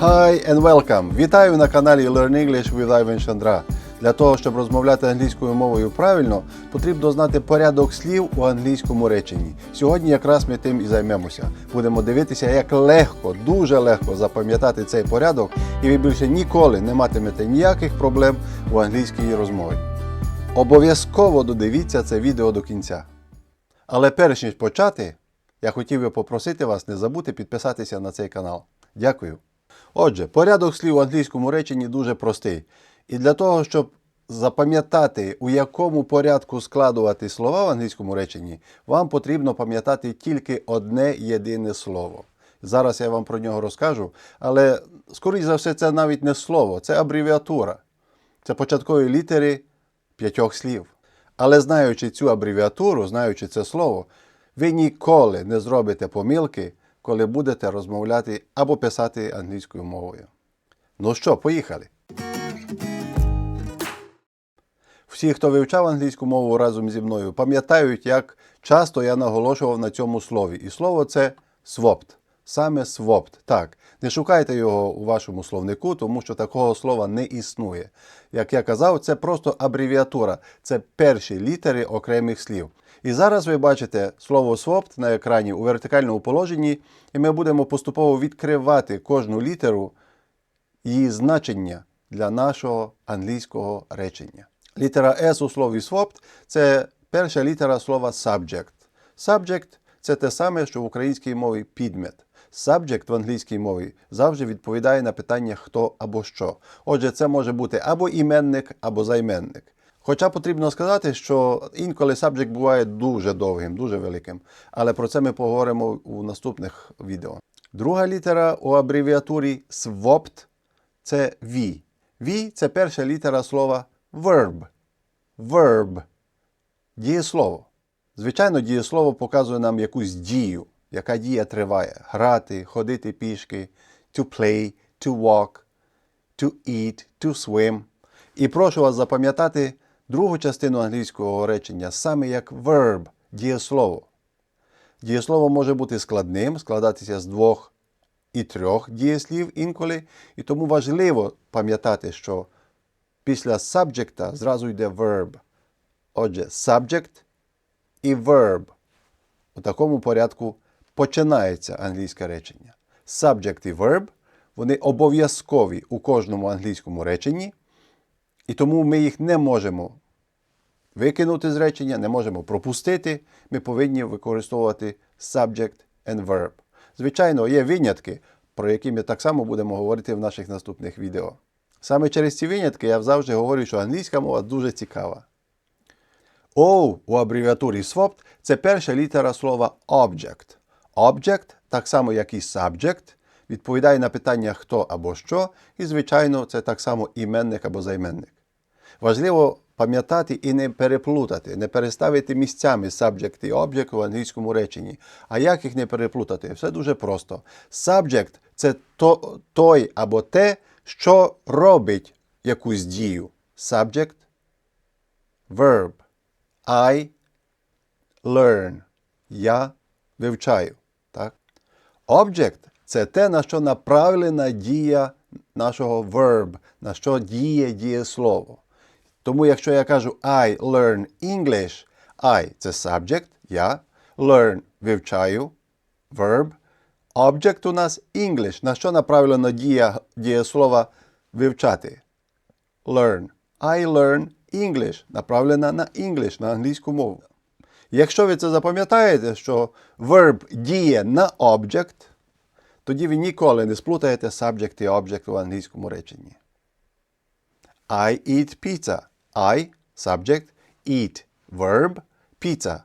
Hi and welcome! Вітаю на каналі Learn English with Ivan Chandra. Для того, щоб розмовляти англійською мовою правильно, потрібно знати порядок слів у англійському реченні. Сьогодні якраз ми тим і займемося. Будемо дивитися, як легко, дуже легко запам'ятати цей порядок, і ви більше ніколи не матимете ніяких проблем у англійській розмові. Обов'язково додивіться це відео до кінця. Але перш ніж почати, я хотів би попросити вас не забути підписатися на цей канал. Дякую. Отже, порядок слів у англійському реченні дуже простий. І для того, щоб запам'ятати, у якому порядку складувати слова в англійському реченні, вам потрібно пам'ятати тільки одне єдине слово. Зараз я вам про нього розкажу, але, скоріш за все, це навіть не слово, це абревіатура. Це початкові літери п'ятьох слів. Але знаючи цю абревіатуру, знаючи це слово, ви ніколи не зробите помилки, коли будете розмовляти або писати англійською мовою. Ну що, поїхали. Всі, хто вивчав англійську мову разом зі мною, пам'ятають, як часто я наголошував на цьому слові. І слово це swapped. Саме swapped. Так, не шукайте його у вашому словнику, тому що такого слова не існує. Як я казав, це просто абревіатура, це перші літери окремих слів. І зараз ви бачите слово swapped на екрані у вертикальному положенні, і ми будемо поступово відкривати кожну літеру її значення для нашого англійського речення. Літера S у слові swapped – це перша літера слова subject. Subject – це те саме, що в українській мові підмет. Subject в англійській мові завжди відповідає на питання хто або що. Отже, це може бути або іменник, або займенник. Хоча потрібно сказати, що інколи subject буває дуже довгим, дуже великим, але про це ми поговоримо у наступних відео. Друга літера у абревіатурі swapped – це V. V – це перша літера слова verb. Verb – дієслово. Звичайно, дієслово показує нам якусь дію, яка дія триває. Грати, ходити пішки, to play, to walk, to eat, to swim. І прошу вас запам'ятати другу частину англійського речення саме як verb – дієслово. Дієслово може бути складним, складатися з двох і трьох дієслів інколи, і тому важливо пам'ятати, що після subject зразу йде verb. Отже, subject і verb. У такому порядку починається англійське речення. Subject і verb вони обов'язкові у кожному англійському реченні, і тому ми їх не можемо викинути з речення, не можемо пропустити. Ми повинні використовувати subject and verb. Звичайно, є винятки, про які ми так само будемо говорити в наших наступних відео. Саме через ці винятки я завжди говорю, що англійська мова дуже цікава. O у абревіатурі SWOPT – це перша літера слова object. Object, так само як і subject, відповідає на питання хто або що, і, звичайно, це так само іменник або займенник. Важливо пам'ятати і не переплутати, не переставити місцями subject і object у англійському реченні. А як їх не переплутати? Все дуже просто. Subject – це то, той або те, що робить якусь дію. Subject – verb. I learn. Я вивчаю. Object це те, на що направлена дія нашого verb, на що діє дієслово. Тому, якщо я кажу I learn English, I це subject, я, learn вивчаю, verb. Object у нас English, на що направлена дія дієслова вивчати. Learn. I learn English, направлена на English, на англійську мову. Якщо ви це запам'ятаєте, що verb діє на object, тоді ви ніколи не сплутаєте subject і object у англійському реченні. I eat pizza. I subject, eat verb, pizza.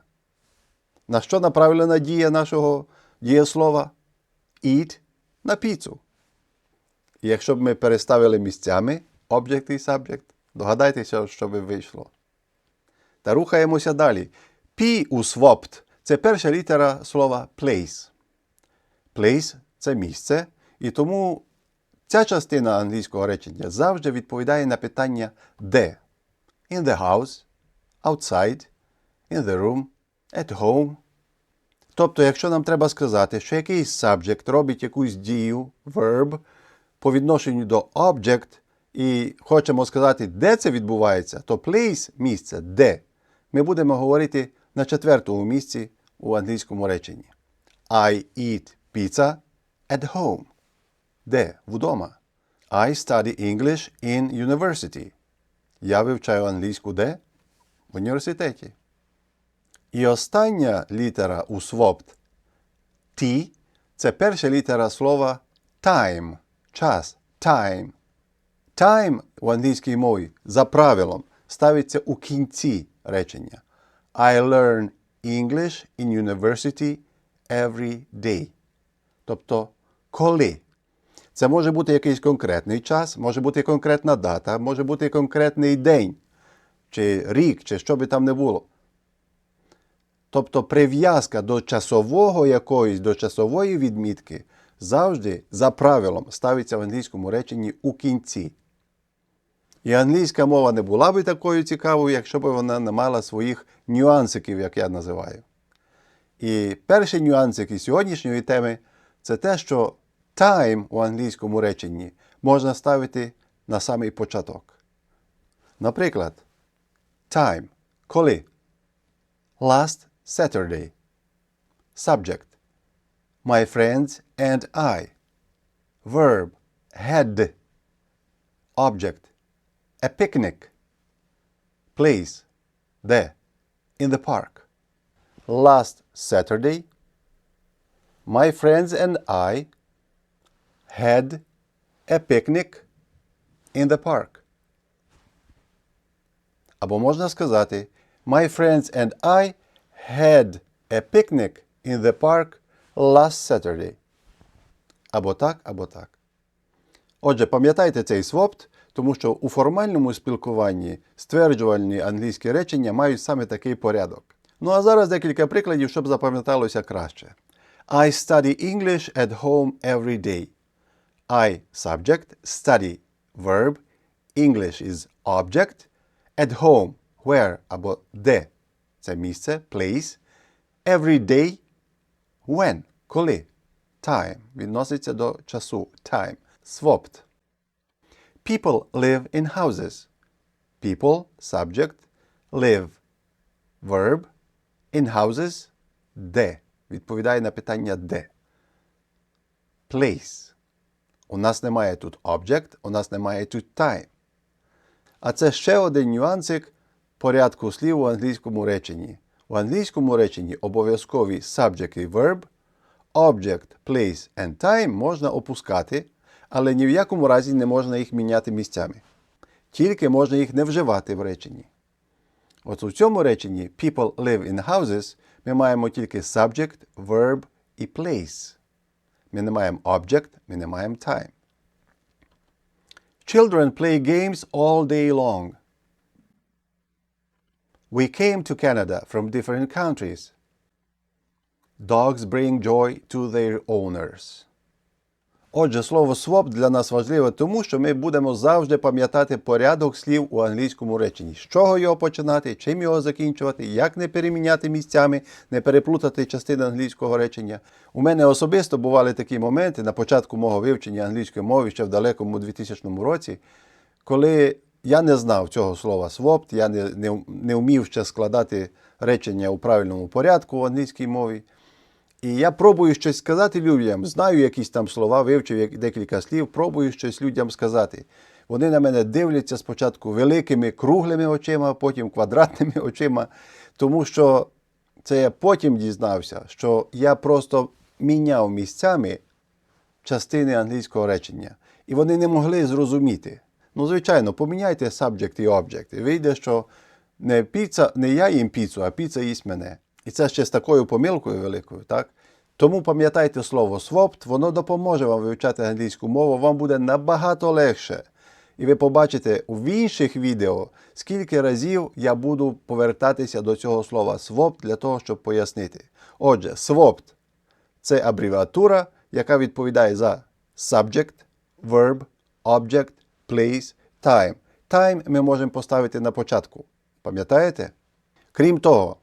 На що направлена дія нашого дієслова? Eat на піцу. Якщо б ми переставили місцями object і subject, догадайтеся, що би вийшло. Та рухаємося далі. P у swapped – це перша літера слова place. Place це місце, і тому ця частина англійського речення завжди відповідає на питання де. In the house, outside, in the room, at home. Тобто, якщо нам треба сказати, що якийсь subject робить якусь дію, verb, по відношенню до object і хочемо сказати, де це відбувається, то place місце де. Ми будемо говорити на четвертому місці у англійському реченні. I eat pizza at home. Де? Вдома. I study English in university. Я вивчаю англійську де? В університеті. І остання літера у swapped T це перша літера слова time. Час. Time. Time в англійській мові за правилом ставиться у кінці речення. I learn English in university every day. Тобто коли. Це може бути якийсь конкретний час, може бути конкретна дата, може бути конкретний день, чи рік, чи що би там не було. Тобто прив'язка до часового якоїсь, до часової відмітки завжди за правилом ставиться в англійському реченні у кінці. І англійська мова не була би такою цікавою, якщо б вона не мала своїх нюансиків, як я називаю. І перший нюансик із сьогоднішньої теми це те, що time у англійському реченні можна ставити на самий початок. Наприклад, time коли? Last Saturday. Subject My friends and I. Verb had. Object a picnic. Place де? In the park. Last Saturday, my friends and I had a picnic in the park. Або можна сказати My friends and I had a picnic in the park last Saturday. Або так, або так. Отже, пам'ятайте цей свопт, Тому що у формальному спілкуванні стверджувальні англійські речення мають саме такий порядок. Ну а зараз декілька прикладів, щоб запам'яталося краще. I study English at home every day. I subject, study verb, English is object, at home where або де це місце, place, every day when коли time відноситься до часу time swapped. People live in houses. People subject live verb in houses де відповідає на питання де. Place. У нас немає тут object, у нас немає тут time. А це ще один нюансик порядку слів у англійському реченні. У англійському реченні обов'язкові subject і verb, object, place and time можна опускати, але ні в якому разі не можна їх міняти місцями. Тільки можна їх не вживати в реченні. От у цьому реченні people live in houses ми маємо тільки subject, verb і place. Ми не маємо object, ми не маємо time. Children play games all day long. We came to Canada from different countries. Dogs bring joy to their owners. Отже, слово swap для нас важливе, тому що ми будемо завжди пам'ятати порядок слів у англійському реченні. З чого його починати, чим його закінчувати, як не переміняти місцями, не переплутати частини англійського речення. У мене особисто бували такі моменти на початку мого вивчення англійської мови ще в далекому 2000 році, коли я не знав цього слова swapped, я не, не, не вмів ще складати речення у правильному порядку в англійській мові. І я пробую щось сказати людям, знаю якісь там слова, вивчив декілька слів, пробую щось людям сказати. Вони на мене дивляться спочатку великими круглими очима, потім квадратними очима, тому що це я потім дізнався, що я просто міняв місцями частини англійського речення. І вони не могли зрозуміти. Ну, звичайно, поміняйте subject і object. І вийде, що не, піца, не я їм піцу, а піца їсть мене. І це ще з такою помилкою великою, так? Тому пам'ятайте слово swapped, воно допоможе вам вивчати англійську мову, вам буде набагато легше. І ви побачите в інших відео, скільки разів я буду повертатися до цього слова swapped для того, щоб пояснити. Отже, swapped це абревіатура, яка відповідає за subject, verb, object, place, time. Time ми можемо поставити на початку. Пам'ятаєте? Крім того,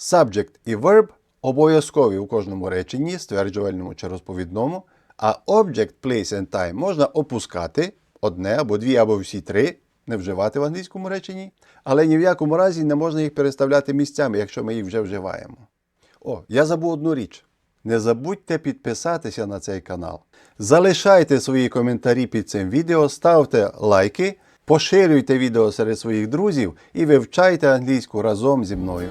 subject і verb обов'язкові у кожному реченні, стверджувальному чи розповідному, А object, place and time можна опускати одне або дві, або всі три, не вживати в англійському реченні, але ні в якому разі не можна їх переставляти місцями, якщо ми їх вже вживаємо. О, я забув одну річ. Не забудьте підписатися на цей канал. Залишайте свої коментарі під цим відео, ставте лайки, поширюйте відео серед своїх друзів і вивчайте англійську разом зі мною.